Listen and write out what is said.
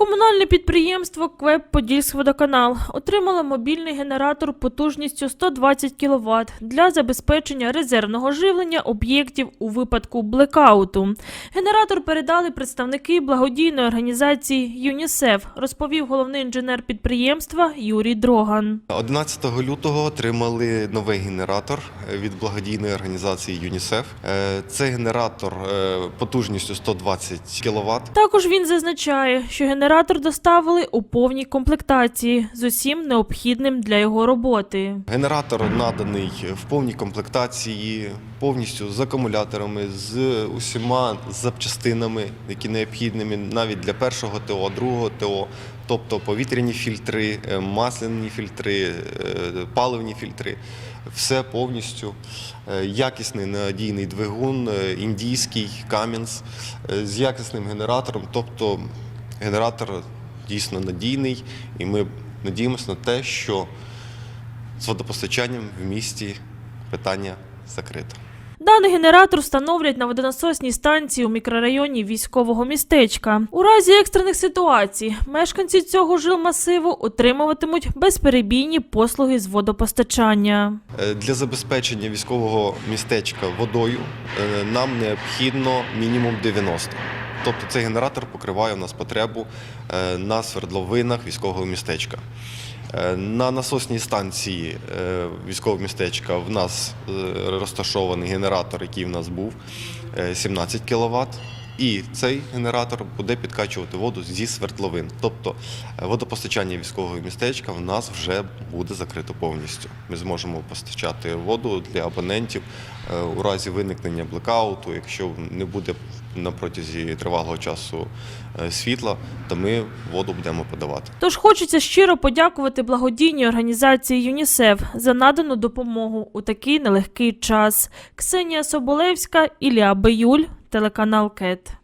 Комунальне підприємство КВЕП «Подільськводоканал» отримало мобільний генератор потужністю 120 кВт для забезпечення резервного живлення об'єктів у випадку блекауту. Генератор передали представники благодійної організації ЮНІСЕФ, розповів головний інженер підприємства Юрій Дроган. 11 лютого отримали новий генератор від благодійної організації ЮНІСЕФ. Е, Це генератор е, потужністю 120 кВт. Також він зазначає, що генератор доставили у повній комплектації з усім необхідним для його роботи. Генератор наданий в повній комплектації, повністю з акумуляторами, з усіма запчастинами, які необхідними навіть для першого ТО, другого ТО, тобто повітряні фільтри, е, масляні фільтри, е, паливні фільтри. Все повністю Е, якісний надійний двигун, індійський Кам'янс е, з якісним генератором. Тобто генератор дійсно надійний, і ми надіємося на те, що з водопостачанням в місті питання закрито. Даний генератор встановлять на водонасосній станції у мікрорайоні військового містечка. У разі екстрених ситуацій мешканці цього жилмасиву отримуватимуть безперебійні послуги з водопостачання. Е, Для забезпечення військового містечка водою е, нам необхідно мінімум 90. Тобто цей генератор покриває у нас потребу е, на свердловинах військового містечка. Е, На насосній станції е, військового містечка в нас розташований генератор, який в нас був е, 17 кВт. І цей генератор буде підкачувати воду зі свердловин. Тобто е, водопостачання військового містечка в нас вже буде закрито повністю. Ми зможемо постачати воду для абонентів е, у разі виникнення блекауту. Якщо не буде на протязі тривалого часу е, світла, то ми воду будемо подавати. Тож хочеться щиро подякувати благодійній організації ЮНІСЕФ за надану допомогу у такий нелегкий час. Ксенія Соболевська, Ілля Биюль, телеканал КЕТ.